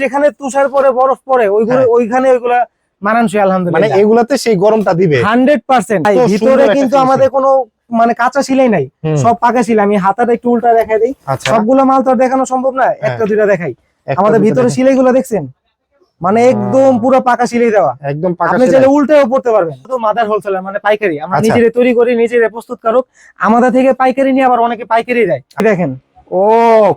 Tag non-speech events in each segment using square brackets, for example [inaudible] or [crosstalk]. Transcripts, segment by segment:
যেখানে তুষার পরে বরফ পরে ওইগুলো হ্যাঁ। ওইখানে ওইগুলা মানানসই আলহামদুলিল্লাহ। মানে এগুলাতে সেই গরমটা দিবে। Hundred percent. এত সুন্দর ভিতরে কিন্তু আমাদের কোনো মানে কাঁচা সিলাই নাই। সব পাকা সিলাই। আমি হাতাটা একটু উল্টা দেখাই দিই। আচ্ছা। সবগুলো মাল তো আর দেখানো সম্ভব না। একটা দুইটা দেখাই। আমাদের ভিতরে দেখেন। সিলাই গুলো দেখছেন? মানে একদম পুরো পাকা সিলাই দেওয়া। একদম পাকা আপনি। চাইলে উল্টেও পড়তে পারবেন। তো মাদার হোলসেলার মানে পাইকারি। আমরা আচ্ছা। নিজেরে তৈরি করি নিজেরে প্রস্তুত কারক। আমাদের থেকে পাইকারি নিয়ে আবার অনেকে পাইকারি দেয়। দেখেন। ও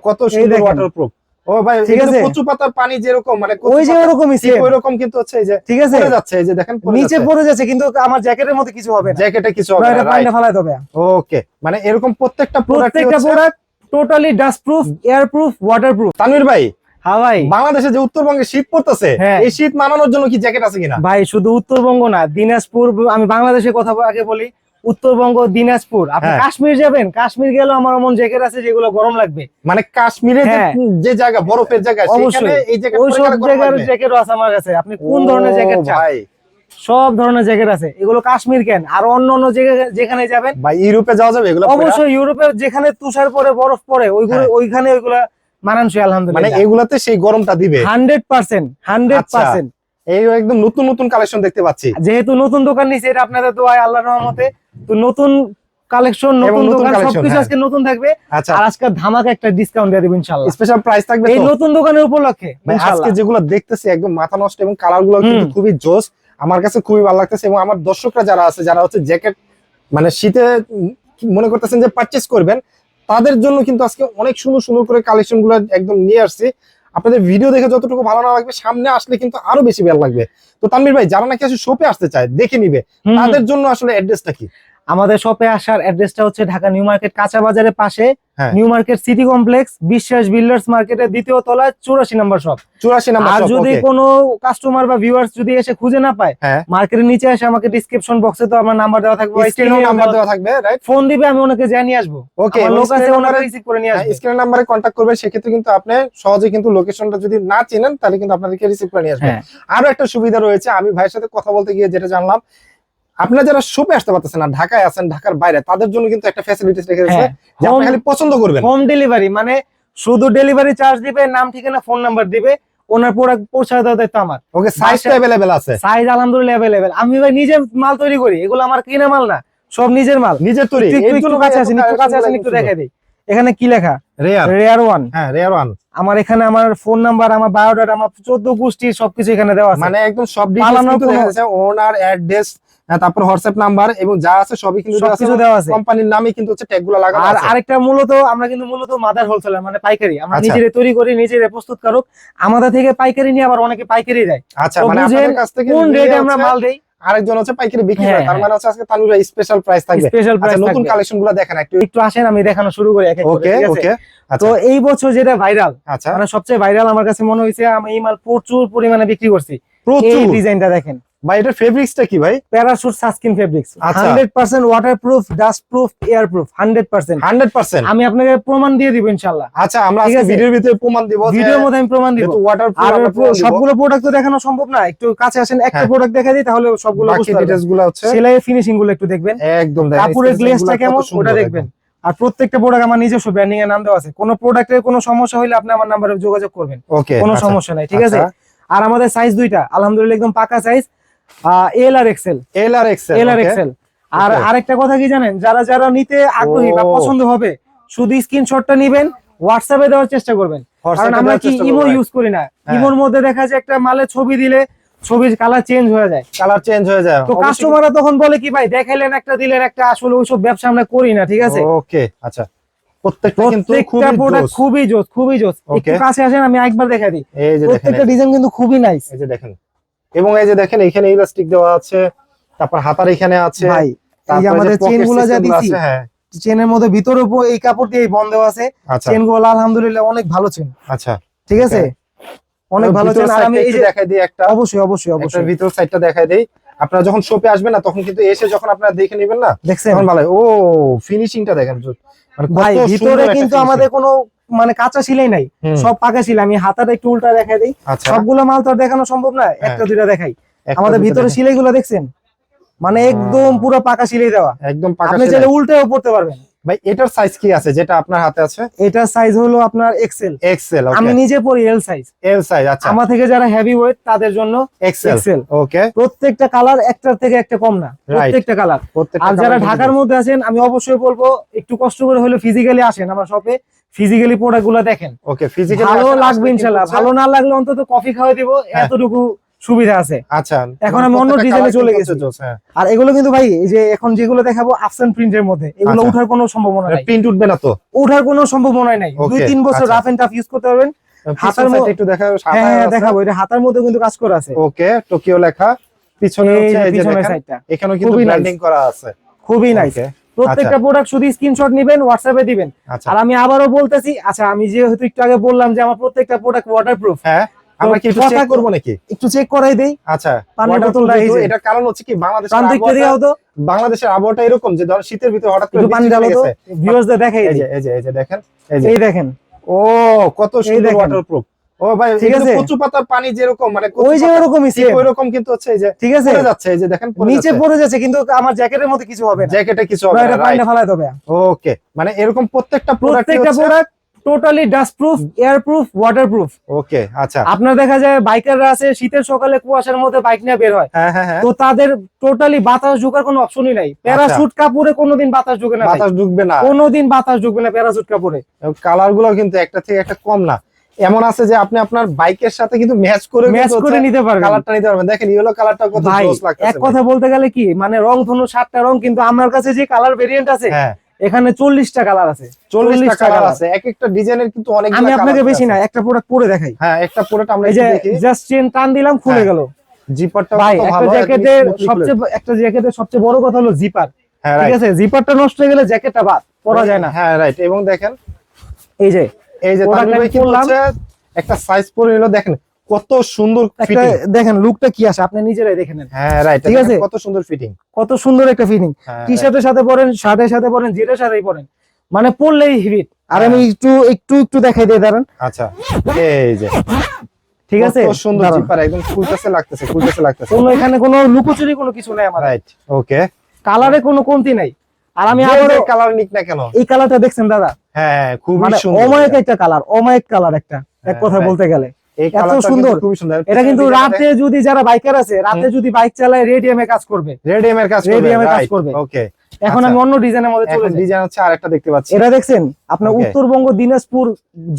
কত সুন্দর। ওয়াটারপ্রুফ ও ভাই ঠিক ঠিক আছে? আছে? কচু পাতার পানি যেরকম মানে ওই যে ওরকমই ঠিক same, কিন্তু হচ্ছে এই যে ঠিক আছে? পড়ে যাচ্ছে এই যে দেখেন নিচে পড়ে যাচ্ছে কিন্তু আমার জ্যাকেটের মধ্যে কিছু হবে না। জ্যাকেটে কিছু না, এটা না পানিটা দেবে ওকে মানে এরকম প্রত্যেকটা প্রত্যেকটা product totally dust proof air proof water proof Tanvir ভাই ভাই। বাংলাদেশে যে উত্তরবঙ্গে শীত পড়তেছে হ্যাঁ। এই শীত মানানোর জন্য কি জ্যাকেট আছে কিনা? ভাই শুধু উত্তরবঙ্গ না দিনাজপুর আমি বাংলাদেশের কথা আগে বলি উত্তরবঙ্গ দিনাজপুর। আপনি হ্যাঁ। কাশ্মীর যাবেন কাশ্মীর গেলে আমার এমন জ্যাকেট আছে যেগুলো গরম লাগবে। মানে কাশ্মীরে যে- হ্যাঁ। জায়গা বরফের জায়গা অবশ্যই। জ্যাকেট ওই সব জায়গার জ্যাকেটও আছে আমার কাছে। আপনি কোন ধরনের জ্যাকেট চান? ভাই। সব ধরনের জ্যাকেট আছে। এগুলো কাশ্মীর কেন? আর অন্য অন্য যেখানে যাবেন? ভাই ইউরোপে যাওয়া যাবে এগুলো পরে? অবশ্যই ইউরোপে যেখানে তুষার পরে বরফ পড়ে ওইগুলো হ্যাঁ। ওইখানে ওইগুলা মানানসই আলহামদুলিল্লাহ। মানে এগুলাতে সেই গরমটা দিবে? হান্ড্রেড পার্সেন্ট হান্ড্রেড আচ্ছা। পার্সেন্ট। এই একদম নতুন নতুন কালেকশন দেখতে পাচ্ছি। যেহেতু নতুন দোকান নিছে এটা আপনাদের দোয়ায় আল্লাহর রহমতে তো নতুন কালেকশন নতুন দোকান সবকিছু হ্যাঁ। আজকে নতুন থাকবে। আচ্ছা। আর আজকে ধামাকা একটা ডিসকাউন্ট দিয়ে দেবো ইনশাল্লাহ স্পেশাল প্রাইস থাকবে এই নতুন দোকানের উপলক্ষে আজকে যেগুলো দেখতেছি একদম মাথা নষ্ট এবং কালারগুলো কিন্তু খুবই জোস। আমার কাছে খুবই ভালো লাগতেছে এবং আমার দর্শকরা যারা আছে যারা হচ্ছে জ্যাকেট মানে শীতে মনে করতেছেন যে পারচেস করবেন তাদের জন্য কিন্তু আজকে অনেক সুন্দর সুন্দর করে কালেকশনগুলো একদম নিয়ে আসছি। আপনাদের ভিডিও দেখে যতটুকু ভালো না লাগবে সামনে আসলে কিন্তু আরও বেশি ভালো লাগবে। তো তানভীর ভাই যারা নাকি আসলে শপে আসতে চায় দেখে নিবে। তাদের জন্য আসলে অ্যাড্রেসটা কি? আমাদের শপে আসার অ্যাড্রেসটা হচ্ছে ঢাকা নিউ মার্কেট কাঁচা বাজারের পাশে। হ্যাঁ। New market city complex Biswas builders মার্কেটের দ্বিতীয় তলায় চুরাশি নম্বর শপ চুরাশি নাম্বার আর যদি। কোনো কাস্টমার বা ভিউয়ার্স যদি এসে খুঁজে না পায় হ্যাঁ। মার্কেটের নিচে এসে আমাকে ডিসক্রিপশন বক্সে তো আমার নাম্বার দেওয়া থাকবে স্ক্রিনেও নাম্বার দেওয়া থাকবে রাইট ফোন দিবে আমি ওনাকে জানিয়ে আসব। ওকে লোক আছে ওনাকে রিসিভ করে নিয়ে আসবে। স্ক্রিন নাম্বারে কন্ট্যাক্ট করবেন সেক্ষেত্রে কিন্তু আপনি সহজে কিন্তু লোকেশনটা যদি না চেনেন তাহলে কিন্তু আপনাদেরকে রিসিভ করে নিয়ে আসবে হ্যাঁ। আরও একটা সুবিধা রয়েছে আমি ভাইয়ের সাথে কথা বলতে গিয়ে যেটা জানলাম আপনারা যারা শপে আসতে পারতেছেন না ঢাকায় আছেন ঢাকার বাইরে তাদের জন্য কিন্তু একটা ফ্যাসিলিটিস রেখে দিয়েছে হ্যাঁ যে আপনি খালি পছন্দ করবেন। হোম ডেলিভারি মানে শুধু ডেলিভারি চার্জ দিবে নাম ঠিকানা ফোন নাম্বার দিবে ওনার প্রোডাক্ট পৌঁছায় দেওয়ার দায়িত্ব আমার। ওকে সাইজটা অ্যাভেলেবেল আছে। সাইজ আলহামদুলিল্লাহ অ্যাভেলেবেল আমি ভাই নিজে মাল তৈরি করি এগুলো আমার কিনা মাল না সব নিজের মাল। নিজের তৈরি একটু- কাছে আসেন একটু কাছে আসেন একটু দেখাই দিই। এখানে কি লেখা? রেয়ার রেয়ার ওয়ান হ্যাঁ রেয়ার ওয়ান আমার এখানে আমার ফোন নাম্বার আমার বায়োডাটা আমার চোদ্দ গোষ্ঠীর সবকিছু এখানে দেওয়া আছে। মানে একদম সব ডিটেইলস কিন্তু যাচ্ছে ওনার অ্যাড্রেস তারপর হোয়াটসঅ্যাপ নাম্বার এবং যা আছে সবই কিন্তু সবকিছু দেওয়া আছে। কোম্পানির নামে কিন্তু হচ্ছে ট্যাগগুলো লাগানো আর আরেকটা মূলত আমরা কিন্তু মূলত মাদার হোলসেলার মানে পাইকারি। আমরা আচ্ছা। নিজেরে তৈরি করি নিজেরে প্রস্তুত কারক। আমাদের থেকে পাইকারি নিয়ে আবার অনেকে পাইকারি দেয়। আচ্ছা মানে আপনাদের কাছ থেকে কোন রেটে আমরা মাল দেই। আরেকজন হচ্ছে পাইকারি বিক্রি করে হ্যাঁ, তার হ্যাঁ। মানে হচ্ছে আজকে তানুরা স্পেশাল প্রাইস থাকবে। স্পেশাল আচ্ছা প্রাইস নতুন কালেকশনগুলো দেখেন একটু। একটু আসেন আমি দেখানো শুরু করি এক এক ওকে ওকে। তো আচ্ছা এই বছর যেটা ভাইরাল আচ্ছা। মানে সবচেয়ে ভাইরাল আমার কাছে মনে হয়েছে আমি এই মাল প্রচুর পরিমাণে বিক্রি করছি। প্রচুর? ডিজাইনটা দেখেন। ভাই এটা ফেব্রিক্সটা কি ভাই? প্যারাশুট সাসকিন ফেব্রিক্স আচ্ছা। Hundred percent water proof dust proof air proof hundred percent hundred percent আমি আপনাকে প্রমাণ দিয়ে দিব ইনশাল্লাহ আচ্ছা আমরা আজকে ভিডিওর ভিতরে প্রমাণ দিব ভিডিওর মধ্যে আমি প্রমাণ দিব। যেহেতু ওয়াটার আর পুরো- সবগুলো প্রোডাক্ট তো দেখানো সম্ভব না। একটু কাছে আসেন একটা হ্যাঁ। প্রোডাক্ট দেখা দিই তাহলে সবগুলো বাকি বুঝতে পারবেন। ডিটেইলসগুলো হচ্ছে সেলাইয়ের ফিনিশিংগুলো একটু দেখবেন। একদম দেখেন কাপড়ের গ্লেজটা কেমন ওটা দেখবেন। আর প্রত্যেকটা প্রোডাক্ট আমার নিজস্ব ব্র্যান্ডিং এর নাম দেওয়া আছে। কোনো প্রোডাক্টের কোনো সমস্যা হলে আপনি আমার নাম্বারে যোগাযোগ করবেন। কোনো আচ্ছা। সমস্যা নাই ঠিক আছে? আচ্ছা। আর আমাদের সাইজ দুইটা আলহামদুলিল্লাহ একদম পাকা সাইজ এল আর এক্সেল এল আর এক্সেল এল আর এক্সেল আর আরেকটা কথা কি জানেন? যারা যারা নিতে আগ্রহী বা। পছন্দ হবে শুধু স্ক্রিনশটটা নিবেন হোয়াটসঅ্যাপে দেওয়ার চেষ্টা করবেন। কারণ আমরা কি ইমো ইউজ করি না। হ্যাঁ। ইমোর মধ্যে দেখা যায় একটা মালের ছবি দিলে ছবির কালার চেঞ্জ হয়ে যায়। কালার চেঞ্জ হয়ে যায়। তো কাস্টমাররা তখন বলে কি ভাই দেখাইলেন একটা দিলেন একটা আসলে ওইসব ব্যবসা আমরা করি না ঠিক আছে? ওকে আচ্ছা। প্রত্যেকটা কিন্তু খুবই জোস। খুবই জোস. একটু কাছে আসেন আমি একবার দেখা দিই। প্রত্যেকটা ডিজাইন কিন্তু খুবই নাইস এই যে দেখেন এবং এই যে দেখেন এখানে ইলাস্টিক দেওয়া আছে তারপর হাতার এখানে আছে ভাই আমাদের pocket গুলো যা দিছি হ্যাঁ। চেনের মধ্যে ভিতরে উপর- এই কাপড় দিয়ে বন্ধ আছে আচ্ছা। চেনগুলো আলহামদুলিল্লাহ অনেক ভালো চেন আচ্ছা। ঠিক আছে? অনেক ভালো চেন আর আমি এই যে দেখাই দিই একটা। অবশ্যই অবশ্যই অবশ্যই। ভিতর সাইডটা দেখাই দেই। আপনারা যখন শপে আসবেন না তখন কিন্তু এসে যখন আপনারা দেখে নেবেন না দেখছেন? ভালো। ও ফিনিশিংটা দেখেন মানে ভাই ভিতরে কিন্তু আমাদের কোনো মানে কাঁচা সিলাই নাই সব পাকা সিলাই। আমি হাতাটা একটু উল্টা দেখাই দিই। আচ্ছা। সবগুলো মাল তো দেখানো সম্ভব না একটা দুইটা দেখাই। আমাদের ভিতরে। সিলাই গুলো দেখছেন? মানে একদম পুরো পাকা সিলাই দেওয়া। একদম পাকা আপনি। চাইলে উল্টেও পড়তে পারবেন। ভাই এটার সাইজ কি আছে যেটা আপনার হাতে আছে? এটা সাইজ হলো আপনার এক্সেল এক্সেল আমি নিজে পরি এল সাইজ এল সাইজ আচ্ছা। আমার থেকে যারা হেভি ওয়েট তাদের জন্য এক্সেল ওকে প্রত্যেকটা কালার একটার থেকে একটা কম না প্রত্যেকটা কালার আর যারা ঢাকার মধ্যে আছেন আমি অবশ্যই বলব একটু কষ্ট করে হলে ফিজিক্যালি আসেন আমার শপে ফিজিক্যালি প্রোডাক্টগুলো দেখেন। ওকে ফিজিক্যাল ভালো লাগবে ইনশাল্লাহ। ভালো না লাগলে অন্তত কফি খাওয়াই দিব হ্যাঁ। এতটুকু সুবিধা আছে। আচ্ছা এখন আমি অন্য ডিজাইনে চলে গেছি। হ্যাঁ। আর এগুলো কিন্তু ভাই এই যে এখন যেগুলো দেখাবো আফসান প্রিন্টের মধ্যে এগুলো আচ্ছা। উঠার কোনো সম্ভাবনা নাই। প্রিন্ট উঠবে না তো? উঠার কোনো সম্ভাবনা নাই। দুই তিন বছর। রাফ এন্ড টাফ ইউজ করতে পারবেন। হাতার মধ্যে একটু দেখা হ্যাঁ হ্যাঁ দেখাবো। এটা হাতার মধ্যে কিন্তু কাজ করা আছে। ওকে টোকিও লেখা। পিছনে হচ্ছে এই যে এখানেও কিন্তু। ব্র্যান্ডিং করা আছে। খুবই নাইস প্রত্যেকটা প্রোডাক্ট শুধু স্ক্রিনশট নেবেন হোয়াটসঅ্যাপে দিবেন। আচ্ছা। আর আমি আবারও বলতেছি আচ্ছা আমি যেহেতু একটু আগে বললাম যে আমার প্রত্যেকটা প্রোডাক্ট ওয়াটারপ্রুফ হ্যাঁ আমরা কি চেক করব নাকি? একটু চেক করাই দেই। আচ্ছা পানির বোতলটা এই যে। এটার কারণ হচ্ছে কি বাংলাদেশের তো। বাংলাদেশের আবহাওয়াটা এরকম যে ধর শীতের ভিতরে হঠাৎ করে পানি বৃষ্টি তো। ভিউয়ার্সদের দেখাই এই যে এই যে এই যে দেখেন এই দেখেন। ও কত সুন্দর ওয়াটারপ্রুফ ও ভাই ঠিক আছে? কচু পাতার পানি যেরকম মানে ওই যে ওরকমই ঠিক same, ওই রকম কিন্তু হচ্ছে এই যে ঠিক আছে। পড়ে যাচ্ছে এই যে দেখেন নিচে পড়ে যাচ্ছে কিন্তু আমার জ্যাকেটের মধ্যে কিছু হবে না। জ্যাকেটে কিছু না, এটা না দেবে। ওকে মানে এরকম প্রত্যেকটা প্রত্যেকটা product product totally dust proof air proof water proof okay আচ্ছা। আপনার দেখা যায় বাইকাররা আছে শীতের সকালে কুয়াশার মধ্যে বাইক নিয়ে বের হয়। হ্যাঁ হ্যাঁ হ্যাঁ। তো তাদের টোটালি বাতাস ঢোকার কোনো অপশনই নাই। প্যারাশুট কাপড়ে কোনোদিন বাতাস ঢুকে না বাতাস ঢুকবে না। কোনোদিন বাতাস ঢুকবে না প্যারাশুট কাপড়ে। কালারগুলো কিন্তু একটা থেকে একটা কম না। এমন আছে যে আপনি আপনার বাইকের সাথে কিন্তু ম্যাচ করে ম্যাচ করে নিতে পারবেন। কালারটা নিতে পারবেন। দেখেন ইয়েলো কালারটা কত জোস লাগতেছে এক কথা বলতে গেলে কি মানে রং ধনু সাতটা রং কিন্তু আমার কাছে যে কালার ভেরিয়েন্ট আছে হ্যাঁ। এখানে চল্লিশটা কালার আছে। চল্লিশটা 40টা কালার আছে। এক একটা ডিজাইনের কিন্তু অনেক আমি আপনাকে বেশি না একটা প্রোডাক্ট পরে দেখাই। হ্যাঁ একটা প্রোডাক্ট আমরা এই যে দেখি। জাস্ট চেন টান দিলাম খুলে হ্যাঁ, গেল। জিপারটা ভাই একটা জ্যাকেটের সবচেয়ে একটা জ্যাকেটের সবচেয়ে বড় কথা হলো জিপার হ্যাঁ ঠিক আছে? জিপারটা নষ্ট হয়ে গেলে জ্যাকেটটা বাদ পরা যায় না। হ্যাঁ রাইট এবং দেখেন এই যে এই যে। একটা সাইজ পরে নিল দেখেন কত সুন্দর একটা দেখেন লুকটা কি আসে? আপনি নিজেরাই দেখে নেন। হ্যাঁ রাইট ঠিক আছে? কত সুন্দর ফিটিং কত সুন্দর একটা ফিটিং টি শার্টের সাথে পরেন শার্টের সাথে পরেন যেটার সাথেই পরেন। মানে পরলেই হিট আর আমি হ্যাঁ। একটু একটু একটু দেখাই দিয়ে দাঁড়ান। আচ্ছা এই যে। ঠিক আছে? কত সুন্দর। জিপার একদম ফুলতেছে লাগতেছে ফুলতেছে লাগতেছে। কোনো এখানে কোনো লুকোচুরি কোনো কিছু নাই আমার রাইট ওকে কালারে কোনো কমতি নাই। আর আমি আমি কালার নিক না কেন। এই কালারটা দেখছেন দাদা? হ্যাঁ খুবই মানে সুন্দর। অমায়িক একটা কালার অমায়িক কালার একটা। এক হ্যাঁ, কথা বলতে গেলে। এত সুন্দর। খুবই সুন্দর। এটা কিন্তু রাতে যদি যারা বাইকার আছে রাতে যদি বাইক চালায় রেডিয়ামে কাজ করবে। রেডিয়াম এর কাজ করবে Radium এর কাজ করবে। ওকে এখন আচ্ছা। আমি অন্য ডিজাইনের মধ্যে চলে এখন যাই। ডিজাইন হচ্ছে আরেকটা দেখতে পাচ্ছি। এটা দেখছেন? আপনার উত্তরবঙ্গ দিনাজপুর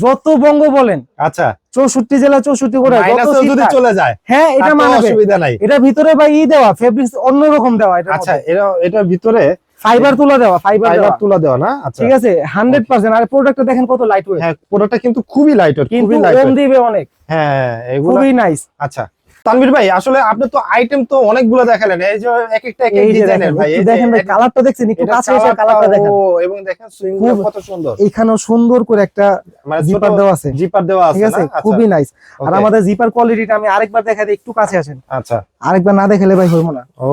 যত বঙ্গ বলেন আচ্ছা। চৌষট্টি জেলা চৌষট্টি করে যত যদি চলে যায় হ্যাঁ এটা মানাবে। অসুবিধা নাই। এটা ভিতরে ভাই ই দেওয়া ফেব্রিক্স অন্যরকম দেওয়া এটা আচ্ছা এটা এটার ভিতরে ফাইবার তুলা দেওয়া ফাইবার তুলা দেওয়া না? আচ্ছা। ঠিক আছে হান্ড্রেড পার্সেন্ট আর প্রোডাক্টটা দেখেন কত লাইট ওয়েট হ্যাঁ প্রোডাক্টটা কিন্তু খুবই লাইট খুবই লাইট দিবে অনেক। হ্যাঁ এগুলো খুবই নাইস আচ্ছা। তানভীর ভাই আসলে আপনি তো আইটেম তো অনেকগুলো দেখালেন। এই যে এক একটা এক এক ডিজাইনের ভাই দেখেন ভাই কালারটা দেখছেন একটু কাছে এসে কালারটা, দেখেন। ও, এবং দেখেন সুইং কত সুন্দর। এইখানেও সুন্দর করে একটা মানে জিপার দেওয়া আছে। জিপার দেওয়া আছে ঠিক আছে আচ্ছা, খুবই নাইস আর আমাদের জিপার কোয়ালিটিটা আমি আরেকবার দেখাই দিই একটু কাছে আসেন। আচ্ছা। আরেকবার না দেখালে ভাই হইব না। ও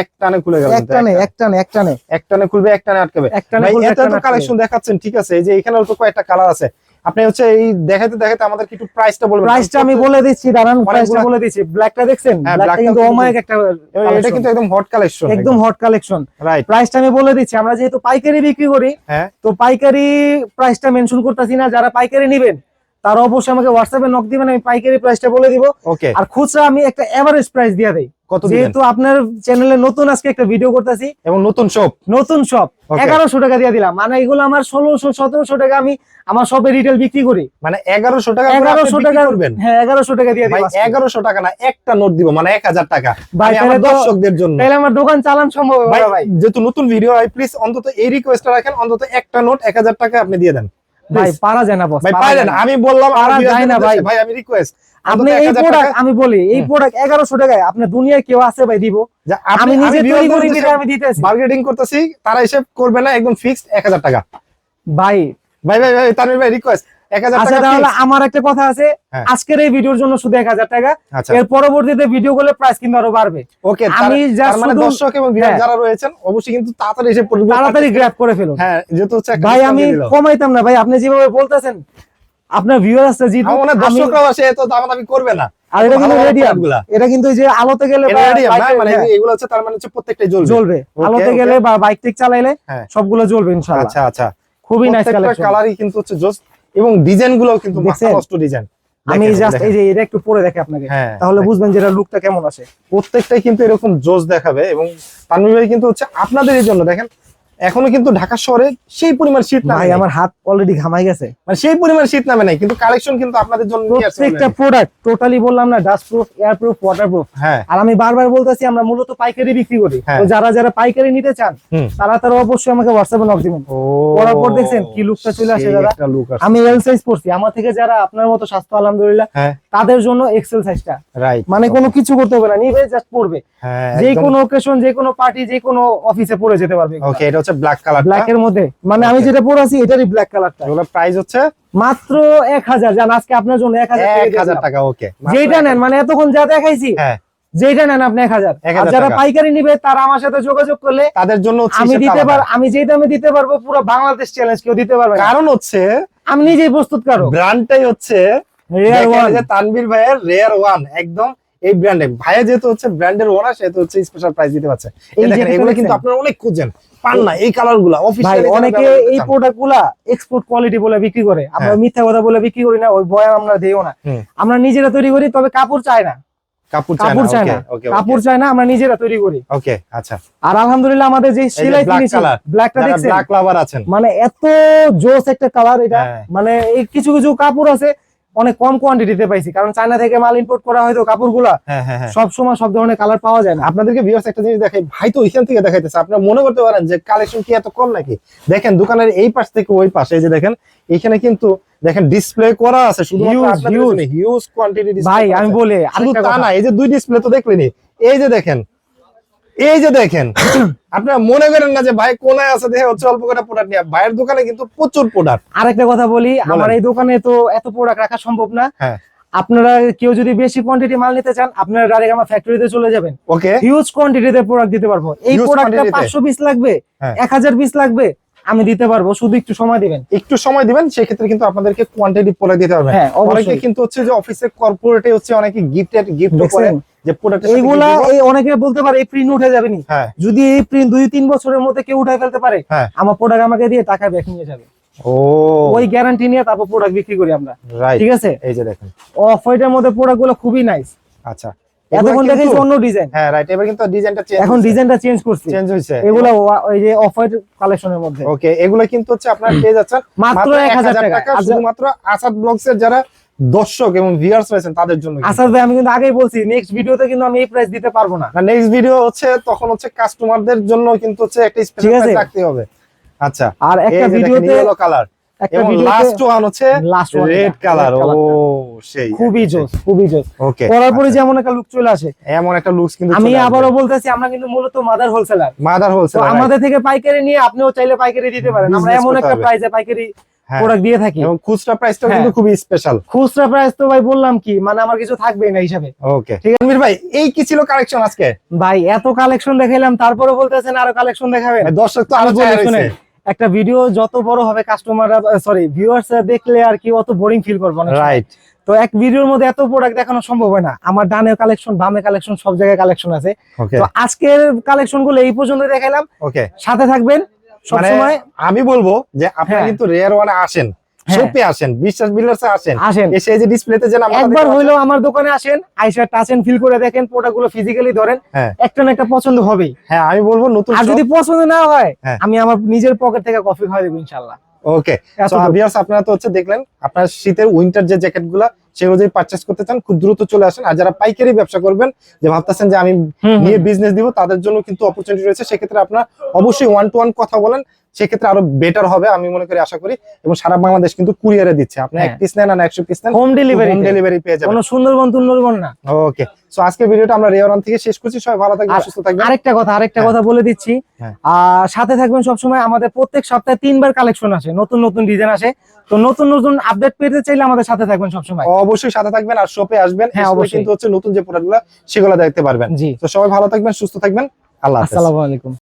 এক টানে খুলে গেল। এক টানে এক টানে এক টানে। এক টানে খুলবে এক টানে আটকাবে। ভাই খুললে এত কালেকশন দেখাচ্ছেন ঠিক আছে? এই যে এখানেও তো কয়েকটা কালার আছে। আপনি হচ্ছে এই দেখাতে দেখাতে আমাদের একটু প্রাইসটা বলবেন? প্রাইসটা আমি বলে দিচ্ছি দাঁড়ান প্রাইসটা বলে দিচ্ছি। ব্ল্যাকটা দেখছেন? ব্ল্যাকটা কিন্তু অমায়িক একটা এটা কিন্তু একদম হট কালেকশন একদম হট কালেকশন রাইট প্রাইসটা আমি বলে দিচ্ছি। আমরা যেহেতু পাইকারি বিক্রি করি হ্যাঁ। তো পাইকারি প্রাইসটা মেনশন করতেছি না যারা পাইকারি নেবেন তারা অবশ্যই আমাকে হোয়াটসঅ্যাপে নক দিবেন আমি পাইকারি প্রাইসটা বলে দিব। ওকে আর খুচরা আমি একটা এভারেজ প্রাইস দিয়ে দেই। কত যেহেতু আপনার চ্যানেলে নতুন আজকে একটা ভিডিও করতেছি। এবং নতুন শপ নতুন শপ. এগারোশো টাকা দিয়ে দিলাম। মানে এগুলো আমার ষোলোশো সতেরোশো টাকা আমি আমার শপে রিটেল বিক্রি করি। মানে এগারোশো টাকা এগারোশো টাকা করবেন? হ্যাঁ এগারোশো টাকা দিয়ে আজকে। এগারোশো টাকা না একটা নোট দিব মানে এক হাজার টাকা। ভাই আমার দর্শকদের জন্য। তাহলে আমার দোকান চালান সম্ভব ভাই যেহেতু নতুন ভিডিও হয় প্লিজ অন্তত এই রিকোয়েস্টটা রাখেন অন্তত একটা নোট এক হাজার টাকা আপনি দিয়ে দেন। ভাই পারা যায় না বস ভাই পারা যায় না। আমি বললাম পারা যায় না ভাই। ভাই আমি রিকোয়েস্ট আপনি এই প্রোডাক্ট আমি বলি এই প্রোডাক্ট এগারোশো টাকায় আপনার দুনিয়ায় কেউ আছে ভাই দিব? আমি নিজে তৈরি করি আমি দিতেছি মার্কেটিং করতেছি তারা হিসেব করবে না একদম ফিক্সড এক হাজার টাকা। ভাই ভাই ভাই ভাই তানভীর ভাই রিকোয়েস্ট আচ্ছা তাহলে আমার একটা কথা আছে। হ্যাঁ। আজকের এই ভিডিওর জন্য শুধু এক হাজার টাকা। আচ্ছা। এর পরবর্তীতে ভিডিও করলে প্রাইস কিন্তু আরও বাড়বে। ওকে আমি মানে দর্শক এবং হ্যাঁ। যারা রয়েছেন অবশ্যই কিন্তু তাড়াতাড়ি এসে তাড়াতাড়ি গ্র্যাব করে ফেলুন হ্যাঁ যেহেতু হচ্ছে ভাই আমি কমাইতাম না। ভাই আপনি যেভাবে বলতেছেন আপনার ভিউয়ার্সটা জিতু আমার আমি দর্শকরাও আসে এত দামাদামি করবে না। আর এটা কিন্তু রেডিয়াম এটা যে আলোতে গেলে মানে এগুলো হচ্ছে তার মানে হচ্ছে প্রত্যেকটাই জ্বলবে। জ্বলবে। আলোতে গেলে বা বাইক টেক চালাইলে। সবগুলো জ্বলবে ইনশাআল্লাহ। আচ্ছা আচ্ছা। খুবই নাইস কালেকশন কালারই কিন্তু হচ্ছে জোস এবং ডিজাইনগুলো কিন্তু ডিজাইন আমি জাস্ট এই যে এটা একটু পরে দেখে আপনাকে। হ্যাঁ তাহলে বুঝবেন যে এটা লুকটা কেমন আসে প্রত্যেকটাই কিন্তু এরকম জোজ দেখাবে এবং তানভীর ভাই কিন্তু হচ্ছে আপনাদের এই জন্য দেখেন এখনও কিন্তু ঢাকা শহরে সেই পরিমাণ শীত ভাই নাই। আমার হাত অলরেডি ঘামাই গেছে। মানে সেই পরিমাণ শীত নামে নাই কিন্তু কালেকশন কিন্তু আপনাদের জন্য প্রত্যেকটা প্রোডাক্ট টোটালি বললাম না dust proof air proof water proof হ্যাঁ। আর আমি বারবার বলতেছি আমরা মূলত পাইকারি বিক্রি করি। হ্যাঁ। তো যারা যারা পাইকারি নিতে চান তারা তারা অবশ্যই আমাকে হোয়াটসঅ্যাপে নক দিবেন। ও। পরার পর দেখছেন কি লুকটা চলে আসে দাদা। আমি এল সাইজ পড়ছি আমার থেকে যারা আপনার মতো স্বাস্থ্য আলহামদুলিল্লাহ হ্যাঁ। তাদের জন্য এক্সেল সাইজটা রাইট মানে কোনো কিছু করতে হবে না নিবে জাস্ট পড়বে। হ্যাঁ যে কোনো অকেশন যে কোনো পার্টি যে কোনো অফিসে পরে যেতে পারবে। ওকে এটা হচ্ছে ব্ল্যাক কালার ব্ল্যাক এর মধ্যে। মানে আমি যেটা পরে আছি এটারই ব্ল্যাক কালারটা এগুলো প্রাইস হচ্ছে? মাত্র এক হাজার। জান আজকে আপনার জন্য এক হাজার এক হাজার টাকা ওকে যেটা নেন মানে এতক্ষণ যা দেখাইছি হ্যাঁ। যেটা নেন আপনি এক হাজার। 1000 আর যারা পাইকারি নিবে তারা আমার সাথে যোগাযোগ করলে তাদের জন্য আমি দিতে। পার আমি যেই দামে দিতে পারব পুরো বাংলাদেশ চ্যালেঞ্জ কেউ দিতে পারবে কারণ হচ্ছে আমি নিজেই প্রস্তুত কারও ব্র্যান্ডটাই হচ্ছে রেয়ার ওয়ান তানভীর ভাইয়ের রেয়ার ওয়ান একদম এই ব্র্যান্ডে ভাইয়া যেহেতু হচ্ছে ব্র্যান্ডের ওনার সেহেতু হচ্ছে স্পেশাল প্রাইস দিতে পারছে। দেখেন এগুলো কিন্তু আপনারা অনেক খুঁজেন পান না এই কালারগুলা অফিসিয়াল অনেকে এই প্রোডাক্টগুলা এক্সপোর্ট কোয়ালিটি বলে বিক্রি করে। আমরা হ্যাঁ। মিথ্যা কথা বলে বিক্রি করি না ওই বয়ান আমরা দিও না। আমরা নিজেরা তৈরি করি তবে কাপড় চাই না। কাপড় চায় চায় না। কাপড় চাই না আমরা নিজেরা তৈরি করি। ওকে আচ্ছা। আর আলহামদুলিল্লাহ আমাদের যে সেলাই ফিনিশিং ব্ল্যাকটা দেখছেন? ব্ল্যাক লাভার আছেন। মানে এত জোস একটা কালার এটা। হ্যাঁ। মানে এই কিছু কিছু কাপড় আছে অনেক কম কোয়ান্টিটিতে পাইছি। কারণ চায়না থেকে মাল ইম্পোর্ট করা হয়তো কাপড়গুলা হ্যাঁ হ্যাঁ হ্যাঁ। সব সময় সব ধরনের কালার পাওয়া যায় না। আপনাদেরকে ভিউয়ার্স একটা জিনিস দেখাই ভাই তো ওইখান থেকে দেখাইতেছে। আপনারা মনে করতে পারেন যে কালেকশন কি এত কম নাকি? দেখেন দোকানের এই পাশ থেকে ওই পাশে যে দেখেন এখানে কিন্তু দেখেন ডিসপ্লে করা আছে শুধু. হিউজ কোয়ান্টিটি ভাই আমি বলি শুধু তা না এই যে দুই ডিসপ্লে তো দেখলেনি এই যে দেখেন এই যে দেখেন [coughs] আপনারা মনে করেন না যে ভাই কোনায় আছে দেখে হচ্ছে অল্প কটা প্রোডাক্ট নিয়ে। ভাইয়ের দোকানে কিন্তু প্রচুর প্রোডাক্ট আরেকটা কথা বলি আমার এই দোকানে তো এত প্রোডাক্ট রাখা সম্ভব না। হ্যাঁ। আপনারা কেউ যদি বেশি কোয়ান্টিটি মাল নিতে চান আপনারা ডাইরেক্ট আমার ফ্যাক্টরিতে চলে যাবেন। ওকে হিউজ কোয়ান্টিটিতে প্রোডাক্ট দিতে পারব। এই প্রোডাক্টটা quantity তে? পাঁচশো পিস লাগবে হ্যাঁ। এক হাজার পিস লাগবে। আমি দিতে পারব শুধু একটু সময় দিবেন। একটু সময় দিবেন সেক্ষেত্রে কিন্তু আপনাদেরকে কোয়ান্টিটি পরে দিতে হবে। হ্যাঁ অনেকে কিন্তু হচ্ছে যে অফিসে কর্পোরেটে হচ্ছে অনেকে গিফটেড গিফট করে যে এইগুলা এই অনেকে বলতে পারে এই প্রিন্ট উঠে যাবে নি। হ্যাঁ। যদি এই প্রিন্ট দুই তিন বছরের মধ্যে কেউ উঠাই ফেলতে পারে হ্যাঁ। আমার প্রোডাক্ট আমাকে দিয়ে টাকা ব্যাক নিয়ে যাবে। ও। ওই গ্যারান্টি নিয়ে তারপর প্রোডাক্ট বিক্রি করি আমরা। ঠিক আছে? এই যে দেখেন। অফ হোয়াইটের মধ্যে প্রোডাক্টগুলো খুবই নাইস আচ্ছা। এতক্ষণ দেখাইছি অন্য ডিজাইন হ্যাঁ রাইট এবার কিন্তু ডিজাইনটা চেঞ্জ এখন ডিজাইনটা চেঞ্জ করছি। চেঞ্জ হয়েছে। এগুলো ওয়া- ওই যে অফ হোয়াইট কালেকশনের মধ্যে। ওকে এগুলো কিন্তু হচ্ছে আপনার পেয়ে যাচ্ছেন মাত্র এক হাজার টাকা। আচ্ছা, শুধুমাত্র আসাদ ব্লগস এর যারা দর্শক এবং ভিউয়ার্স রয়েছেন তাদের জন্য আসাদ ভাই আমি কিন্তু আগেই বলছি নেক্সট ভিডিওতে কিন্তু আমি এই প্রাইস দিতে পারব না। নেক্সট ভিডিও হচ্ছে তখন হচ্ছে কাস্টমারদের জন্য কিন্তু হচ্ছে একটা স্পেশাল রাখতে হবে। আচ্ছা আর একটা ভিডিওতে কালার একটা লাস্ট ওয়ান হচ্ছে লাস্ট ওয়ান রেড কালার ও সেই। খুবই জোস খুবই জোস। ওকে পরার পরে যেমন একটা লুক চলে আসে। এমন একটা লুকস কিন্তু আমি আবারও বলতেছি আমরা কিন্তু মূলত মাদার হোলসেলার মাদার তো হোলসেল আমাদের থেকে পাইকারি নিয়ে আপনিও চাইলে পাইকারি দিতে পারেন। আমরা এমন একটা। প্রাইসে পাইকারি হ্যাঁ। প্রোডাক্ট দিয়ে থাকি। এবং খুচরা প্রাইসটা হ্যাঁ। কিন্তু খুবই স্পেশাল খুচরা প্রাইস তো ভাই বললাম কি মানে আমার কিছু থাকবেই না হিসাবে। ওকে ঠিক আছে? ভাই এই কি ছিল কালেকশন আজকে? ভাই এত কালেকশন দেখাইলাম তারপরে বলতেছেন আরও কালেকশন দেখাবেন। দর্শক তো আরও আমি একটা ভিডিও যত বড় হবে কাস্টমাররা সরি ভিউয়ার্সরা দেখলে আর কি অত বোরিং ফিল করবে না রাইট তো এক ভিডিওর মধ্যে এত প্রোডাক্ট দেখানো সম্ভব হয় না। আমার ডানে কালেকশন বামে কালেকশন সব জায়গায় কালেকশন আছে। তো আজকের কালেকশনগুলো এই পর্যন্ত দেখাইলাম। সাথে থাকবেন মানে সবসময় আমি বলব যে আপনারা হ্যাঁ। কিন্তু রেয়ার ওয়ানে আসেন। শপে আসেন বিশ্বাস বিল্ডার্সে আসেন আসেন। এসে যে ডিসপ্লেতে যেন একবার হইলেও আমার দোকানে আসেন আইসা টাচেন ফিল করে দেখেন প্রোডাক্টগুলো ফিজিক্যালি ধরেন হ্যাঁ। একটা না একটা পছন্দ হবেই। হ্যাঁ আমি বলব নতুন আর যদি পছন্দ না হয় হ্যাঁ। আমি আমার নিজের পকেট থেকে কফি খাওয়া দেবো ইনশাল্লাহ ওকে। ভিউয়ার্স আপনারা তো হচ্ছে দেখলেন আপনার শীতের উইন্টার যে জ্যাকেটগুলা সেগুলো যদি পারচেস করতে চান খুব দ্রুত চলে আসেন। আর যারা পাইকারি ব্যবসা করবেন যে ভাবতেছেন যে আমি। নিয়ে বিজনেস দিব তাদের জন্য কিন্তু অপরচুনিটি রয়েছে। সেক্ষেত্রে আপনার অবশ্যই ওয়ান টু ওয়ান কথা বলেন। সেক্ষেত্রে আরও বেটার হবে আমি মনে করি আশা করি। এবং সারা বাংলাদেশ কিন্তু কুরিয়ারে দিচ্ছে। আপনি এক হ্যাঁ। পিস নেন আর একশো পিস নেন হোম ডেলিভারি হোম ডেলিভারি পেয়ে যাবেন। কোনো সুন্দরবন তুন্দরবন না। ওকে সো আজকে ভিডিওটা আমরা রেওয়ারান থেকে শেষ করছি। সবাই ভালো থাকবেন সুস্থ থাকবেন। আরেকটা কথা আরেকটা হ্যাঁ। কথা বলে দিচ্ছি। হ্যাঁ। আর সাথে থাকবেন সবসময় আমাদের প্রত্যেক সপ্তাহে তিনবার কালেকশন আসে নতুন নতুন ডিজাইন আসে। তো নতুন নতুন আপডেট পেতে চাইলে আমাদের সাথে থাকবেন সবসময়। অবশ্যই সাথে থাকবেন আর শপে আসবেন হ্যাঁ, অবশ্যই। কিন্তু হচ্ছে নতুন যে প্রোডাক্টগুলো সেগুলো দেখতে পারবেন। জি। তো সবাই ভালো থাকবেন সুস্থ থাকবেন। আল্লাহ হাফেজ। আসসালামু আলাইকুম।